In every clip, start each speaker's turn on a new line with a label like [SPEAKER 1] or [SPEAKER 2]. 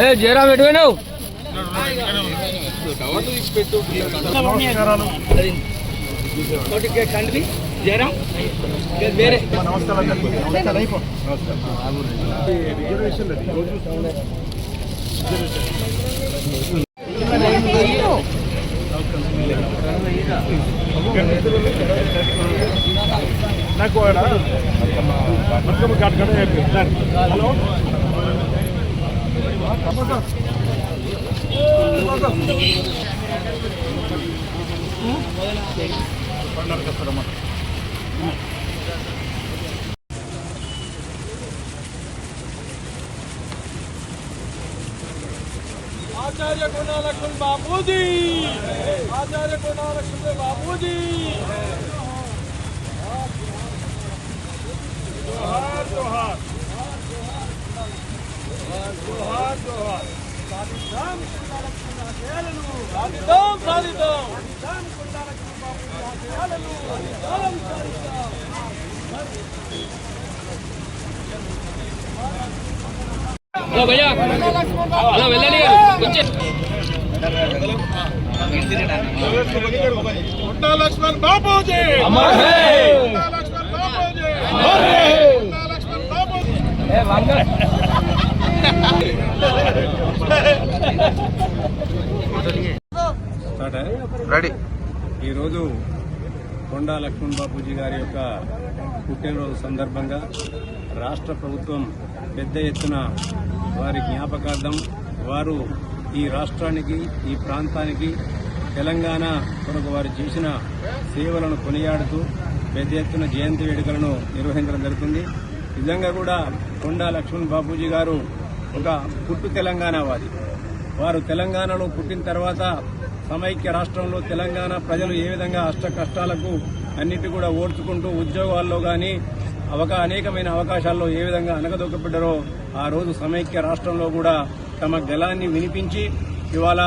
[SPEAKER 1] ఏ జయరామ్ ఎటు పోయినావు? కండి జయరామ్ వేరే
[SPEAKER 2] నాకు బతుకమ్మ ఘాట్ కడ హలో
[SPEAKER 3] आचार्य कोना लक्ष्मण बाबू जी आचार्य कोना लक्ष्मण बाबू సాధిద్దాం సాధిద్దాం
[SPEAKER 1] హలో భయ్యా హలో వెళ్ళని గారు వచ్చే
[SPEAKER 3] బాబూజీ లక్ష్మణ్ బాబూజీ కొట్టా లక్ష్మణ్ బాబూజీ
[SPEAKER 2] రెడీ ఈరోజు కొండా లక్ష్మణ్ బాపూజీ గారి యొక్క పుట్టినరోజు సందర్భంగా రాష్ట్ర ప్రభుత్వం పెద్ద ఎత్తున వారి జ్ఞాపకార్థం వారు ఈ రాష్ట్రానికి ఈ ప్రాంతానికి తెలంగాణ కొరకు వారు చేసిన సేవలను కొనియాడుతూ పెద్ద ఎత్తున జయంతి వేడుకలను నిర్వహించడం జరుగుతుంది. నిజంగా కూడా కొండా లక్ష్మణ్ బాపూజీ గారు ఒక పుట్టు తెలంగాణవాది. వారు తెలంగాణలో పుట్టిన తర్వాత సమైక్య రాష్ట్రంలో తెలంగాణ ప్రజలు ఏ విధంగా అష్ట కష్టాలకు అన్నిటి కూడా ఓడ్చుకుంటూ ఉద్యోగాల్లో కానీ అవక అనేకమైన అవకాశాల్లో ఏ విధంగా అనగదొక్కబడ్డారో ఆ రోజు సమైక్య రాష్ట్రంలో కూడా తమ గలాన్ని వినిపించి ఇవాళ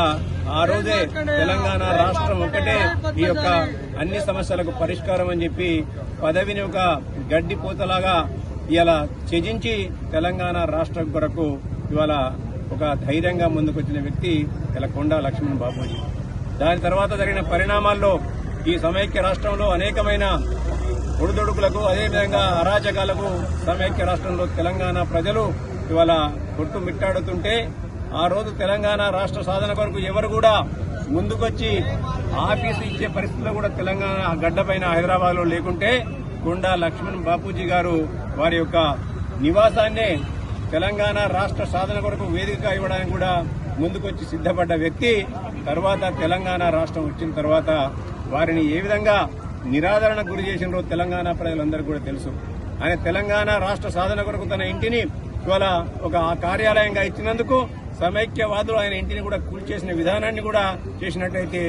[SPEAKER 2] ఆ రోజే తెలంగాణ రాష్ట్రం ఒక్కటే ఈ యొక్క అన్ని సమస్యలకు పరిష్కారం అని చెప్పి పదవిని ఒక గడ్డిపోతలాగా ఇలా త్యజించి తెలంగాణ రాష్ట్రం కొరకు ఇవాళ ఒక ధైర్యంగా ముందుకొచ్చిన వ్యక్తి ఇలా కొండా లక్ష్మణ్ బాబూజీ దాని తర్వాత జరిగిన పరిణామాల్లో ఈ సమైక్య రాష్ట్రంలో అనేకమైన ఒడిదొడుకులకు అదేవిధంగా అరాచకాలకు సమైక్య రాష్ట్రంలో తెలంగాణ ప్రజలు ఇవాళ కొట్టుమిట్టాడుతుంటే ఆ రోజు తెలంగాణ రాష్ట్ర సాధన కొరకు ఎవరు కూడా ముందుకొచ్చి ఆఫీసు ఇచ్చే పరిస్థితుల్లో కూడా తెలంగాణ గడ్డపైన హైదరాబాద్లో లేకుంటే కొండా లక్ష్మణ్ బాపూజీ గారు వారి యొక్క నివాసాన్నే తెలంగాణ రాష్ట్ర సాధన కొరకు వేదికగా ఇవ్వడానికి కూడా ముందుకొచ్చి సిద్ధపడ్డ వ్యక్తి తర్వాత తెలంగాణ రాష్ట్రం వచ్చిన తర్వాత వారిని ఏ విధంగా నిరాదరణ గురి చేసినారో తెలంగాణ ప్రజలందరికీ కూడా తెలుసు. ఆయన తెలంగాణ రాష్ట్ర సాధన కొరకు తన ఇంటిని ఇవాళ ఒక కార్యాలయంగా ఇచ్చినందుకు సమైక్యవాదులు ఆయన ఇంటిని కూడా కూల్చేసిన విధానాన్ని కూడా చేసినట్లయితే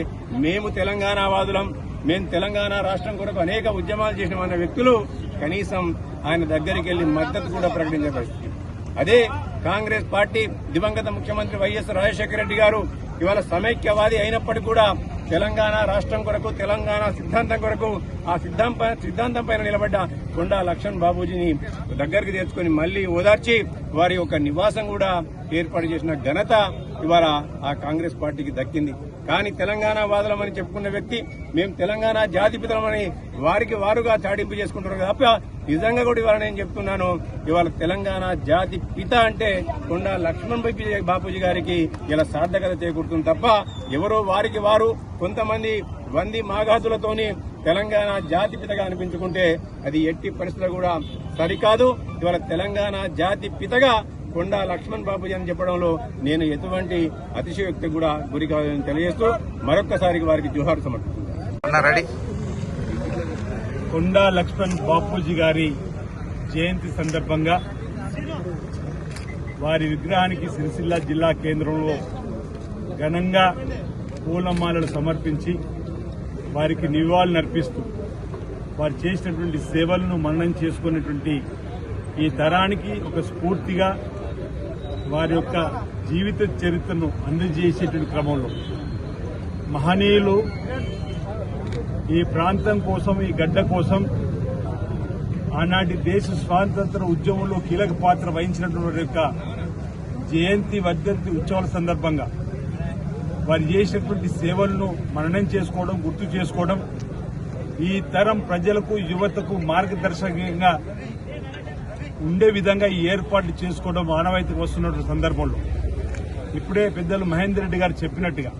[SPEAKER 2] మేము తెలంగాణ వాదులం మేము తెలంగాణ రాష్ట్రం కొరకు అనేక ఉద్యమాలు చేసిన మన వ్యక్తులు కనీసం ఆయన దగ్గరికి వెళ్ళి మద్దతు కూడా ప్రకటించే పరిస్థితి. అదే కాంగ్రెస్ పార్టీ దివంగత ముఖ్యమంత్రి వైఎస్ రాజశేఖర రెడ్డి గారు ఇవాళ సమైక్యవాది అయినప్పటికీ కూడా తెలంగాణ రాష్ట్రం కొరకు తెలంగాణ సిద్ధాంతం కొరకు ఆ సిద్ధాంత సిద్ధాంతం పైన నిలబడ్డ కొండా లక్ష్మణ్ బాబూజీని దగ్గరికి తెచ్చుకుని మళ్ళీ ఓదార్చి వారి యొక్క నివాసం కూడా ఏర్పాటు చేసిన ఘనత ఇవాళ ఆ కాంగ్రెస్ పార్టీకి దక్కింది. కానీ తెలంగాణ వాదులమని చెప్పుకున్న వ్యక్తి మేము తెలంగాణ జాతిపితలమని వారికి వారుగా చాడింపు చేసుకుంటున్నారు. తప్ప నిజంగా కూడా ఇవాళ నేను చెప్తున్నాను ఇవాళ తెలంగాణ జాతి పిత అంటే కొండా లక్ష్మణ్ బాపూజీ గారికి ఇలా సార్థకత చేకూరుతుంది తప్ప ఎవరో వారికి వారు కొంతమంది వంది మాఘాతులతోని తెలంగాణ జాతి పితగా అనిపించుకుంటే అది ఎట్టి పరిస్థితుల్లో కూడా సరికాదు. ఇవాళ తెలంగాణ జాతి పితగా కొండా లక్ష్మణ్ బాబుజీ అని చెప్పడంలో నేను ఎటువంటి అతిశయోక్తి కూడా గురి కాదని తెలియజేస్తూ మరొక్కసారి వారికి జోహార్ సమర్పిస్తున్నాను.
[SPEAKER 4] రెడీ?
[SPEAKER 2] కొండా లక్ష్మణ్ బాపూజీ గారి జయంతి సందర్భంగా వారి విగ్రహానికి సిరిసిల్ల జిల్లా కేంద్రంలో ఘనంగా పూలమాలలు సమర్పించి వారికి నివాళులర్పిస్తూ వారు చేసినటువంటి సేవలను మననం చేసుకున్నటువంటి ఈ తరానికి ఒక స్ఫూర్తిగా వారి యొక్క జీవిత చరిత్రను అందజేసేటువంటి క్రమంలో మహనీయులు ఈ ప్రాంతం కోసం ఈ గడ్డ కోసం
[SPEAKER 4] ఆనాటి దేశ స్వాతంత్ర ఉద్యమంలో కీలక పాత్ర వహించినటువంటి యొక్క జయంతి వర్ధంతి ఉత్సవాల సందర్భంగా వారు చేసినటువంటి సేవలను మననం చేసుకోవడం గుర్తు చేసుకోవడం ఈ తరం ప్రజలకు యువతకు మార్గదర్శకంగా ఉండే విధంగా ఈ ఏర్పాట్లు చేసుకోవడం మానవాయితీ వస్తున్నటువంటి సందర్భంలో. ఇప్పుడే పెద్దలు మహేందర్ రెడ్డి గారు చెప్పినట్టుగా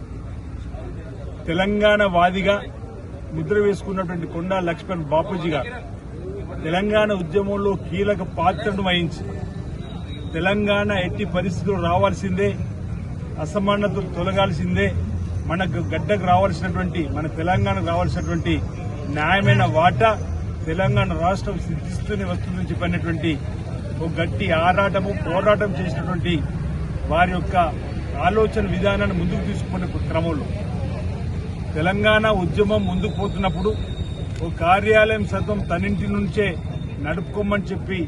[SPEAKER 4] తెలంగాణ వాదిగా ముద్ర వేసుకున్నటువంటి కొండా లక్ష్మణ్ బాపూజీ గారు. తెలంగాణ ఉద్యమంలో కీలక పాత్రను వహించి తెలంగాణ ఎట్టి పరిస్థితులు రావాల్సిందే అసమానతలు తొలగాల్సిందే మనకు గడ్డకు రావాల్సినటువంటి మన తెలంగాణకు రావాల్సినటువంటి న్యాయమైన వాటా తెలంగాణ రాష్ట్రం సిద్ధిస్తూనే వస్తుందని చెప్పినటువంటి ఒక గట్టి ఆరాటము పోరాటం చేసినటువంటి వారి యొక్క ఆలోచన విధానాన్ని ముందుకు తీసుకునే క్రమంలో. తెలంగాణ ఉద్యమం ముందుకు పోతున్నప్పుడు ఓ కార్యాలయం సతం తనింటి నుంచే నడుపుకోమని చెప్పి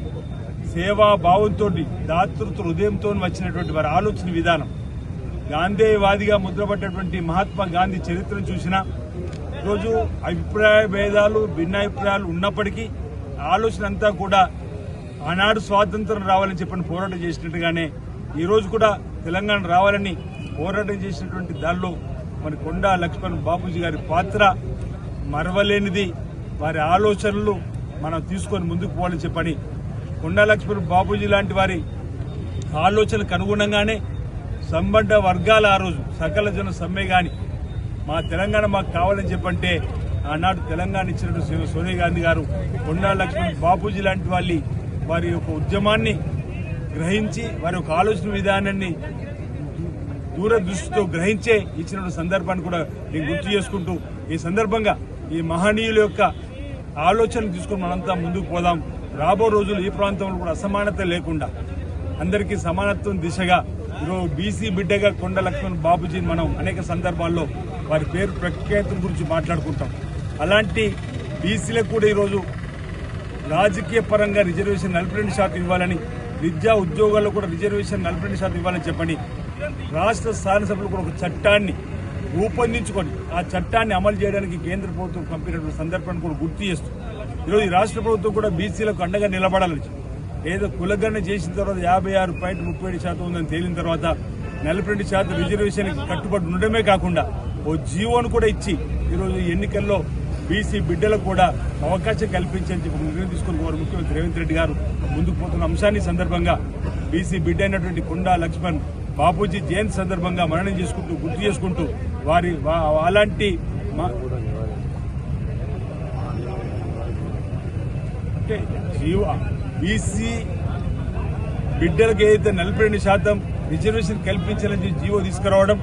[SPEAKER 4] సేవా భావంతో దాతృత్వ హృదయంతో వచ్చినటువంటి వారి ఆలోచన విధానం. గాంధేయవాదిగా ముద్రపడ్డటువంటి మహాత్మా గాంధీ చరిత్రను చూసినా ఈరోజు అభిప్రాయ భేదాలు భిన్నాభిప్రాయాలు ఉన్నప్పటికీ ఆలోచన అంతా కూడా ఆనాడు స్వాతంత్రం రావాలని చెప్పని పోరాటం చేసినట్టుగానే ఈరోజు కూడా తెలంగాణ రావాలని పోరాటం చేసినటువంటి దానిలో మరి కొండా లక్ష్మణ్ బాపూజీ గారి పాత్ర మరవలేనిది. వారి ఆలోచనలు మనం తీసుకొని ముందుకు పోవాలని చెప్పని కొండా లక్ష్మణ్ బాపూజీ లాంటి వారి ఆలోచనకు అనుగుణంగానే సంబంధ వర్గాల ఆ రోజు సకల జన సమ్మె కానీ మా తెలంగాణ మాకు కావాలని చెప్పంటే ఆనాడు తెలంగాణ ఇచ్చినట్టు శ్రీ- సోనియా గాంధీ గారు కొండా లక్ష్మణ్ బాపూజీ లాంటి వాళ్ళు వారి యొక్క ఉద్యమాన్ని గ్రహించి వారి యొక్క ఆలోచన విధానాన్ని దూరదృష్టితో గ్రహించే ఇచ్చిన సందర్భాన్ని కూడా నేను గుర్తు చేసుకుంటూ ఈ సందర్భంగా ఈ మహనీయుల యొక్క ఆలోచనలు తీసుకుని మనంతా ముందుకు పోదాం. రాబో రోజులు ఈ ప్రాంతంలో కూడా అసమానత లేకుండా అందరికీ సమానత్వం దిశగా ఈరోజు బీసీ బిడ్డగా కొండ లక్ష్మణ్ బాబుజీని మనం అనేక సందర్భాల్లో వారి పేరు ప్రఖ్యాతుల గురించి మాట్లాడుకుంటాం. అలాంటి బీసీలకు కూడా ఈరోజు రాజకీయ పరంగా రిజర్వేషన్ నలభై రెండు శాతం ఇవ్వాలని విద్యా ఉద్యోగాల్లో కూడా రిజర్వేషన్ నలభై రెండు శాతం ఇవ్వాలని చెప్పండి రాష్ట్ర శాసనసభలు కూడా ఒక చట్టాన్ని రూపొందించుకొని ఆ చట్టాన్ని అమలు చేయడానికి కేంద్ర ప్రభుత్వం పంపినటువంటి సందర్భాన్ని కూడా గుర్తు చేస్తూ ఈరోజు ఈ రాష్ట్ర ప్రభుత్వం కూడా బీసీలకు అండగా నిలబడాలని ఏదో కులగణన చేసిన తర్వాత యాభై ఆరు పాయింట్ ముప్పై ఏడు శాతం ఉందని తేలిన తర్వాత నలభై రెండు శాతం రిజర్వేషన్కి కట్టుబడి ఉండడమే కాకుండా ఓ జీవోను కూడా ఇచ్చి ఈరోజు ఎన్నికల్లో బీసీ బిడ్డలకు కూడా అవకాశం కల్పించని చెప్పి నిర్ణయం తీసుకుని వారు ముఖ్యమంత్రి రేవంత్ రెడ్డి గారు ముందుకు పోతున్న అంశాన్ని సందర్భంగా బీసీ బిడ్డ అయినటువంటి కొండా లక్ష్మణ్ బాపూజీ జయంతి సందర్భంగా మరణం చేసుకుంటూ గుర్తు చేసుకుంటూ వారి వా- అలాంటి అంటే జీవ బీసీ బిడ్డలకు ఏదైతే నలభై రెండు శాతం రిజర్వేషన్ కల్పించాలని జీవో తీసుకురావడం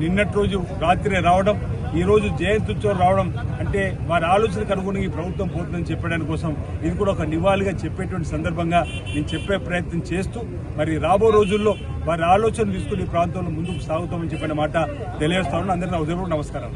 [SPEAKER 4] నిన్నటి రోజు రాత్రి రావడం ఈరోజు రోజు రావడం అంటే వారి ఆలోచనకు అనుగుణంగా ఈ ప్రభుత్వం పోతుందని చెప్పడానికి కోసం ఇది కూడా ఒక నివాళిగా చెప్పేటువంటి సందర్భంగా నేను చెప్పే ప్రయత్నం చేస్తూ మరి రాబో రోజుల్లో వారి ఆలోచన తీసుకుని ఈ ప్రాంతంలో ముందుకు సాగుతామని చెప్పిన మాట తెలియజేస్తా ఉన్నాను. అందరికీ నా నమస్కారం